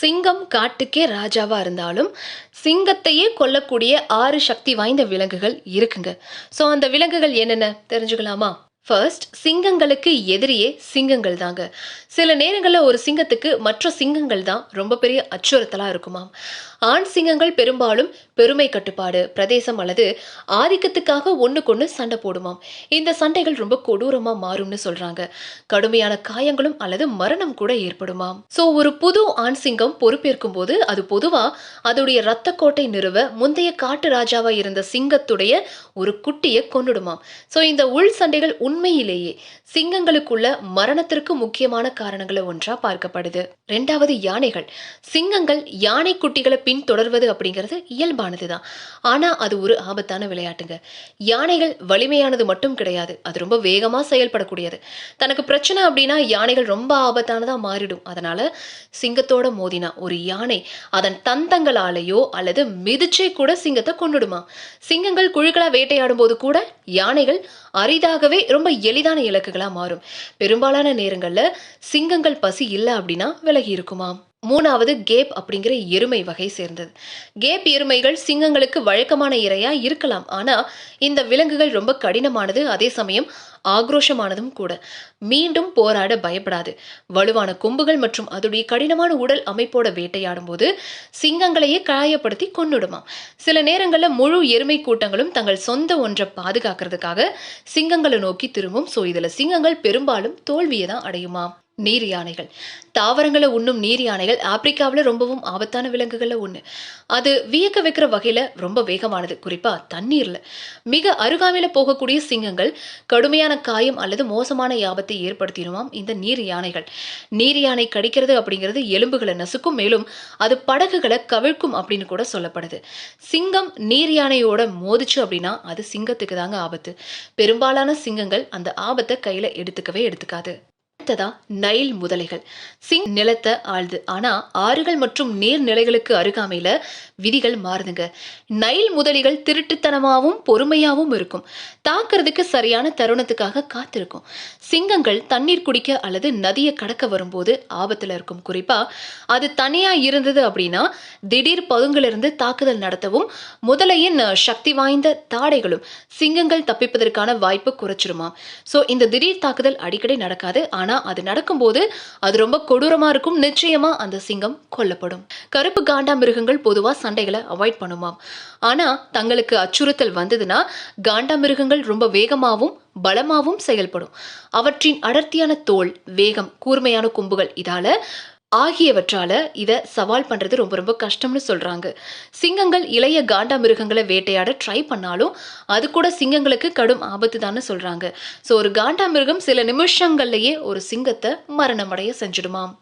சிங்கம் காட்டுக்கே ராஜாவாக இருந்தாலும் சிங்கத்தையே கொல்லக்கூடிய ஆறு சக்தி வாய்ந்த விலங்குகள் இருக்குங்க. ஸோ அந்த விலங்குகள் என்னென்ன? தெரிஞ்சுக்கலாமா? ஃபர்ஸ்ட் சிங்கங்களுக்கு எதிரியே சிங்கங்கள் தாங்க சில நேரங்களில் ஒரு சிங்கத்துக்கு மற்ற சிங்கங்கள் தான் ரொம்ப பெரிய அச்சுறுத்தலாக இருக்குமாம். ஆண் சிங்கங்கள் பெரும்பாலும் பெருமை கட்டுப்பாடு பிரதேசம் அல்லது ஆதிக்கத்துக்காக ஒன்றுக்கொன்று சண்டை போடுமாம். இந்த சண்டைகள் ரொம்ப கொடூரமாக மாறும்னு சொல்கிறாங்க கடுமையான காயங்களும் அல்லது மரணம் கூட ஏற்படுமாம். ஸோ ஒரு புது ஆண் சிங்கம் பொறுப்பேற்கும் போது அது பொதுவாக அதோடைய இரத்த கோட்டை நிறுவ முந்தைய காட்டு ராஜாவாக இருந்த சிங்கத்துடைய ஒரு குட்டியை கொன்னுடுமாம். ஸோ இந்த உள் சண்டைகள் உண்மையிலேயே சிங்கங்களுக்குள்ள மரணத்திற்கு முக்கியமான காரணங்களை ஒன்றா பார்க்கப்படுது. ரெண்டாவது யானைகள். சிங்கங்கள் யானை குட்டிகளை பின்தொடர்வது அப்படிங்கிறது இயல்பானது தான் ஆனா அது ஒரு ஆபத்தான விளையாட்டுங்க. யானைகள் வலிமையானது மட்டும் கிடையாது. அது ரொம்ப வேகமா செயல்படக்கூடியது. தனக்கு பிரச்சனை அப்படின்னா யானைகள் ரொம்ப ஆபத்தானதா மாறிடும். அதனால சிங்கத்தோட மோதினா ஒரு யானை அதன் தந்தங்களாலேயோ அல்லது மிதிச்சே கூட சிங்கத்தை கொண்டுடுமா சிங்கங்கள் குழுக்களா வேட்டையாடும் போது கூட யானைகள் அரிதாகவே ரொம்ப எளிதான இலக்குகளா மாறும். பெரும்பாலான நேரங்கள்ல சிங்கங்கள் பசி இல்லை அப்படின்னா விலகி இருக்குமாம். மூணாவது கேப் அப்படிங்கிற எருமை வகை சேர்ந்தது. கேப் எருமைகள் சிங்கங்களுக்கு வழக்கமான இரையா இருக்கலாம். ஆனா இந்த விலங்குகள் ரொம்ப கடினமானது அதே சமயம் ஆக்ரோஷமானதும் கூட. மீண்டும் போராட பயப்படாது. வலுவான கொம்புகள் மற்றும் அதோடைய கடினமான உடல் அமைப்போட வேட்டையாடும் போது சிங்கங்களையே காயப்படுத்தி கொன்னுடுமாம். சில நேரங்களில் முழு எருமை கூட்டங்களும் தங்கள் சொந்த ஒன்றை பாதுகாக்கிறதுக்காக சிங்கங்களை நோக்கி திரும்பும். ஸோ இதில் சிங்கங்கள் பெரும்பாலும் தோல்வியை தான் அடையுமாம். நீர் யானைகள் தாவரங்களை உண்ணும் நீர் யானைகள் ஆப்பிரிக்காவில் ரொம்பவும் ஆபத்தான விலங்குகளில் ஒன்று அது வியக்க வைக்கிற வகையில் ரொம்ப வேகமானது குறிப்பாக தண்ணீரில். மிக அருகாமையில் போகக்கூடிய சிங்கங்கள் கடுமையான காயம் அல்லது மோசமான ஆபத்தை ஏற்படுத்திடுமாம் இந்த நீர் யானைகள் நீர் யானை கடிக்கிறது அப்படிங்கிறது எலும்புகளை நசுக்கும் மேலும் அது படகுகளை கவிழ்க்கும் அப்படின்னு கூட சொல்லப்படுது. சிங்கம் நீர் யானையோட மோதிச்சு அப்படின்னா அது சிங்கத்துக்கு தாங்க ஆபத்து. பெரும்பாலான சிங்கங்கள் அந்த ஆபத்தை கையில் எடுத்துக்கவே எடுத்துக்காது. அடுத்ததா நைல் முதலைகள். சிங் நிலத்தை ஆழ்து ஆனா ஆறுகள் மற்றும் நீர்நிலைகளுக்கு அருகாமையில விதிகள் மாறுதுங்க. நைல் முதலிகள் திருட்டுத்தனமாவும் பொறுமையாவும் இருக்கும். தாக்குறதுக்கு சரியான தருணத்துக்காக காத்திருக்கும். சிங்கங்கள் தண்ணீர் குடிக்க அல்லது நதியை கடக்க வரும்போது ஆபத்துல இருக்கும். குறிப்பா அது தனியா இருந்தது அப்படின்னா திடீர் பதுங்கிலிருந்து தாக்குதல் நடத்தவும் முதலையின் சக்தி வாய்ந்த தாடைகளும் சிங்கங்கள் தப்பிப்பதற்கான வாய்ப்பு குறைச்சிருமாம். ஸோ இந்த திடீர் தாக்குதல் அடிக்கடி நடக்காது. ஆனா அது நடக்கும்போது அது ரொம்ப கொடூரமா இருக்கும். நிச்சயமா அந்த சிங்கம் கொல்லப்படும். கருப்பு காண்டா மிருகங்கள் பொதுவா சண்டைகளை அவாய்ட் பண்ணுமாம். ஆனா தங்களுக்கு அச்சுறுத்தல் வந்ததுன்னா காண்டா மிருகங்கள் ரொம்ப வேகமாகவும் பலமாவும் செயல்படும். அவற்றின் அடர்த்தியான தோல் வேகம் கூர்மையான கொம்புகள் இதால ஆகியவற்றால இதை சவால் பண்றது ரொம்ப ரொம்ப கஷ்டம்னு சொல்றாங்க. சிங்கங்கள் இளைய காண்டா மிருகங்களை வேட்டையாட ட்ரை பண்ணாலும் அது கூட சிங்கங்களுக்கு கடும் ஆபத்து தானே சொல்றாங்க. ஸோ ஒரு காண்டா மிருகம் சில நிமிஷங்கள்லயே ஒரு சிங்கத்தை மரணமடைய செஞ்சிடுமாம்.